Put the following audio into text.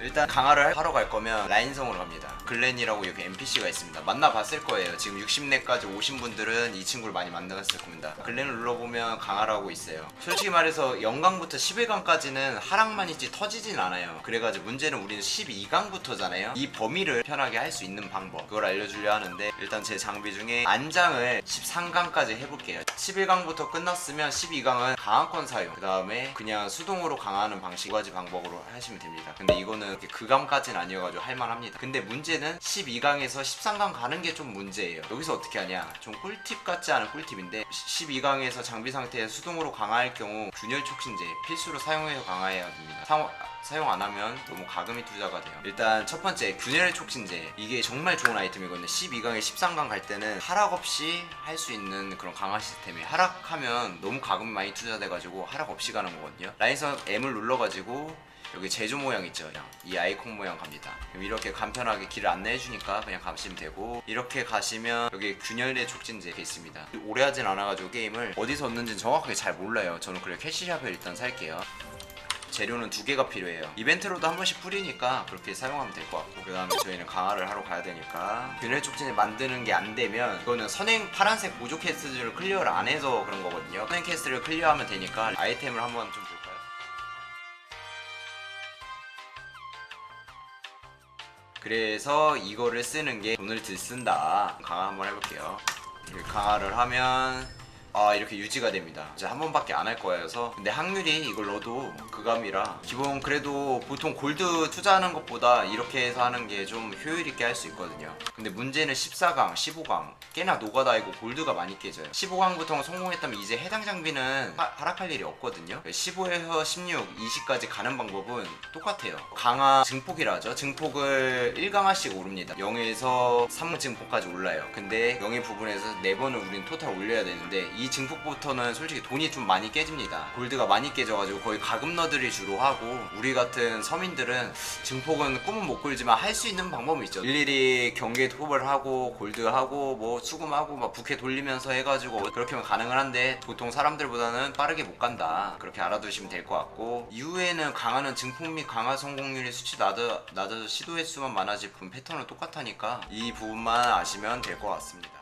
일단 강화를 하러 갈 거면 라인성으로 갑니다. 글렌이라고 여기 NPC가 있습니다. 만나봤을 거예요. 지금 60렙까지 오신 분들은 이 친구를 많이 만나봤을 겁니다. 글렌을 눌러보면 강화를 하고 있어요. 솔직히 말해서 영강부터 11강까지는 하락만 있지 터지진 않아요. 그래가지고 문제는 우리는 12강부터잖아요. 이 범위를 편하게 할 수 있는 방법 그걸 알려주려 하는데 일단 제 장비 중에 안장을 13강까지 해볼게요. 11강부터 끝났으면 12강은 강화권 사용 그 다음에 그냥 수동으로 강화하는 방식 두 가지 방법으로 하시면 됩니다. 근데 이거는 그렇게 극감까지는 아니어가지고 할만합니다. 근데 문제는 12강에서 13강 가는 게 좀 문제예요. 여기서 어떻게 하냐? 좀 꿀팁 같지 않은 꿀팁인데 12강에서 장비 상태에 수동으로 강화할 경우 균열 촉신제 필수로 사용해서 강화해야 됩니다. 사, 사용 안 하면 너무 가금이 투자가 돼요. 일단 첫 번째 균열 촉신제 이게 정말 좋은 아이템이거든요. 12강에 13강 갈 때는 하락 없이 할 수 있는 그런 강화 시스템이 하락하면 너무 가금이 많이 투자돼가지고 하락 없이 가는 거거든요. 라인선 M을 눌러가지고 여기 제조 모양 있죠 그냥. 이 아이콘 모양 갑니다. 그럼 이렇게 간편하게 길을 안내해 주니까 그냥 가시면 되고 이렇게 가시면 여기 균열의 촉진제 이렇게 있습니다. 오래 하진 않아가지고 게임을 어디서 얻는지는 정확하게 잘 몰라요. 저는 그래 캐시샵에 일단 살게요. 재료는 두 개가 필요해요. 이벤트로도 한 번씩 뿌리니까 그렇게 사용하면 될 것 같고 그 다음에 저희는 강화를 하러 가야 되니까. 균열 촉진을 만드는 게 안 되면 이거는 선행 파란색 보조 캐스트를 클리어를 안 해서 그런 거거든요. 선행 캐스트를 클리어하면 되니까 아이템을 한번 좀 그래서 이거를 쓰는 게 돈을 들 쓴다. 강화 한번 해볼게요. 강화를 하면 아 이렇게 유지가 됩니다. 이제 한 번밖에 안 할 거여서 근데 확률이 이걸 넣어도 그감이라 기본 그래도 보통 골드 투자하는 것보다 이렇게 해서 하는 게 좀 효율 있게 할 수 있거든요. 근데 문제는 14강, 15강 꽤나 노가다이고 골드가 많이 깨져요. 15강부터 성공했다면 이제 해당 장비는 하, 하락할 일이 없거든요. 15에서 16, 20까지 가는 방법은 똑같아요. 강화 증폭이라 하죠. 증폭을 1강화씩 오릅니다. 0에서 3 증폭까지 올라요. 근데 0의 부분에서 4번을 우린 토탈 올려야 되는데 이 증폭부터는 솔직히 돈이 좀 많이 깨집니다. 골드가 많이 깨져가지고 거의 가금너들이 주로 하고 우리 같은 서민들은 증폭은 꿈은 못 꿀지만 할 수 있는 방법은 있죠. 일일이 경계 투업을 하고 골드하고 뭐 수금하고 막 부캐 돌리면서 해가지고 그렇게 하면 가능은 한데 보통 사람들보다는 빠르게 못 간다. 그렇게 알아두시면 될 것 같고 이후에는 강화는 증폭 및 강화 성공률이 수치 낮아, 낮아서 시도 횟수만 많아질 뿐 패턴은 똑같으니까 이 부분만 아시면 될 것 같습니다.